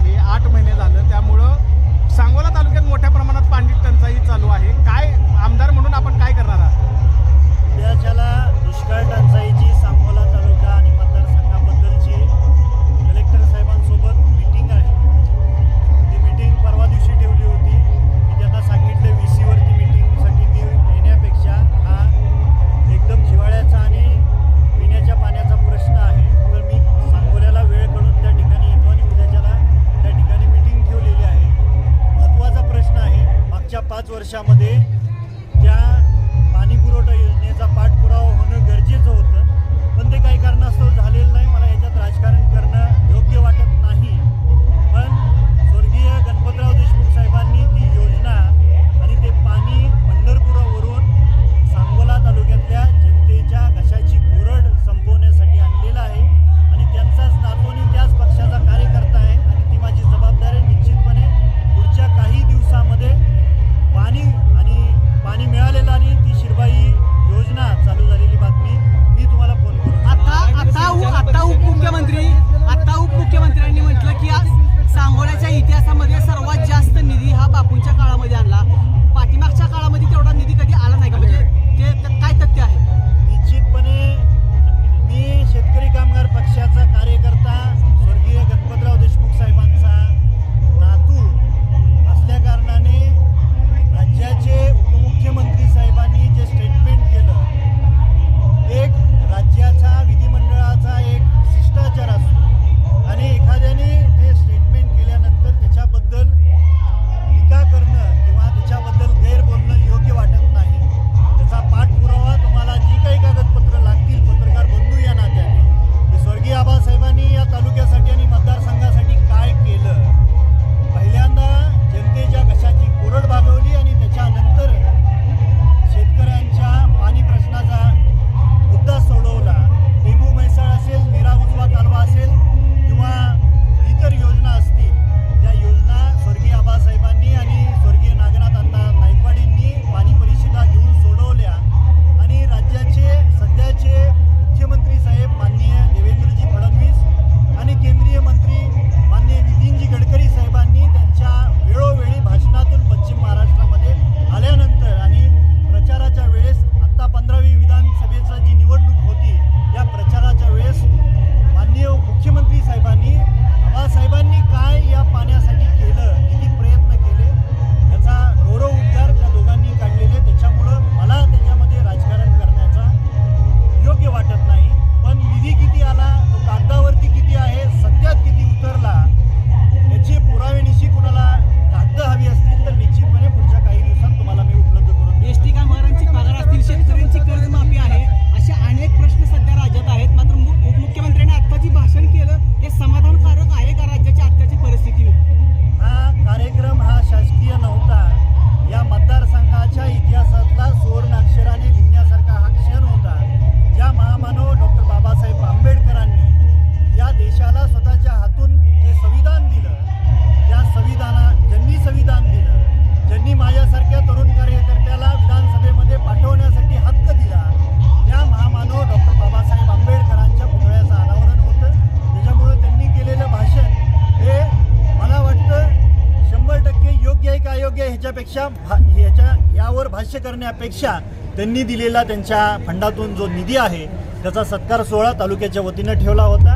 आहे आठ महिने झालं. त्यामुळं सांगोला तालुक्यात मोठ्या प्रमाणात पाणी टंचाई चालू आहे. काय आमदार म्हणून आपण काय करणार आहात? दुष्काळ टंचाईची सांगोला वर्षामध्ये अयोग्य ह्याच्यापेक्षा भा ह्याच्या यावर भाष्य करण्यापेक्षा त्यांनी दिलेला त्यांच्या फंडातून जो निधी आहे त्याचा सत्कार सोहळा तालुक्याच्या वतीनं ठेवला होता.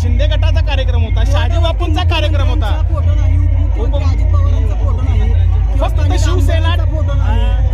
शिंदे गटाचा कार्यक्रम होता शहाजी बापूंचा कार्यक्रम होता. फक्त शिवसेना फोटो नाही.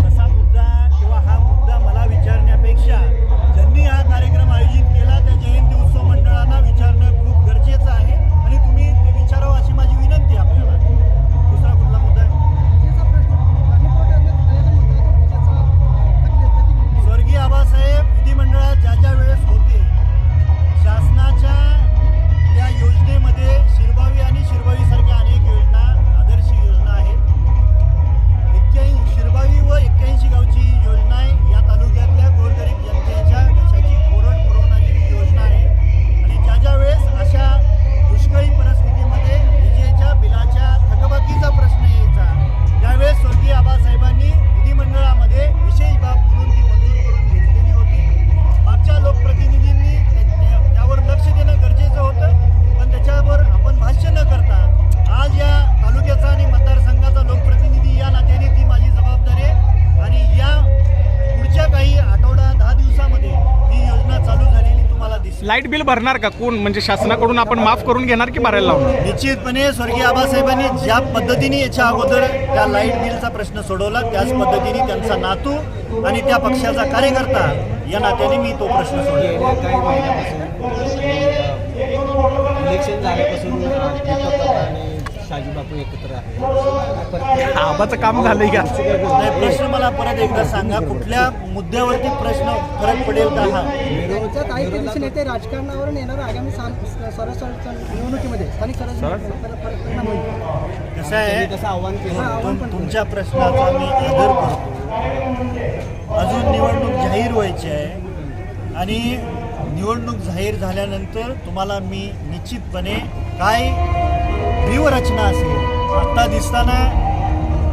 लाइट बिल भरणार का? कोण? म्हणजे शासनाकडून आपण माफ करून घेणार की भरायला लावणार? निश्चितपणे स्वर्गीय आबासाहेबांनी ज्या पद्धतीने याच्या अगोदर त्या लाइट बिलचा प्रश्न सोडवला त्याच पद्धतीने त्यांचा नातू आणि त्या पक्षाचा कार्यकर्ता या नात्याने मी तो प्रश्न सोडला गेल्या काही महिन्यापासून इलेक्शन झाल्यापासून दीपक काका आणि शाजी बापू एकत्र आहे आबाचं काम झालंय का? प्रश्न मला परत एकदा सांगा कुठल्या मुद्द्यावरती प्रश्न फरक पडेल का हा? विरोधक काही दिवशी नेते राजकारणावरून येणार आगामी स्वराज्य निवडणुकीमध्ये. स्थानिक स्वराज्य? कसं आहे? कसं आव्हान केलं. तुम- तुमच्या प्रश्नाचा मी आदर करतो. अजून निवडणूक जाहीर व्हायची आहे. आणि निवडणूक जाहीर झाल्यानंतर तुम्हाला मी निश्चितपणे काय व्यूहरचना असेल आत्ता दिसताना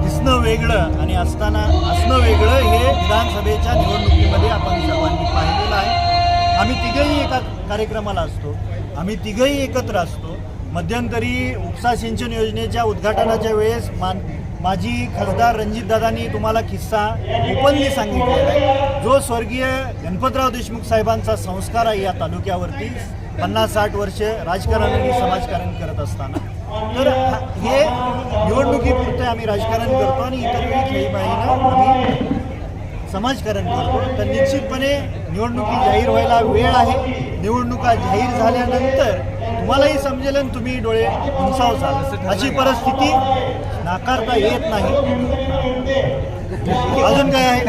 दिसणं वेगळं आणि असताना असणं वेगळं हे विधानसभेच्या निवडणुकीमध्ये आपण सर्वांनी पाहिलेलं आहे. आम्ही तिघंही एका कार्यक्रमाला असतो. आम्ही तिघंही एकत्र असतो. मध्यंतरी उपसा सिंचन योजनेच्या उद्घाटनाच्या वेळेस मान माजी खासदार रणजितदादांनी तुम्हाला किस्सा ओपनली सांगितलेला आहे. जो स्वर्गीय गणपतराव देशमुख साहेबांचा संस्कार आहे या तालुक्यावरती पन्नास साठ वर्ष राजकारण आणि समाजकारण करत असताना. तर हे निवडणुकीपुरते आम्ही राजकारण करतो आणि इतर वेळी खेळीबाईनं आम्ही समाजकारण करतो. तर निश्चितपणे निवडणुकी जाहीर व्हायला वेळ आहे. निवडणुका जाहीर झाल्यानंतर तुम्हालाही समजेल आणि तुम्ही डोळे उंचावसाल अशी परिस्थिती नाकारता येत नाही. अजून काय आहे?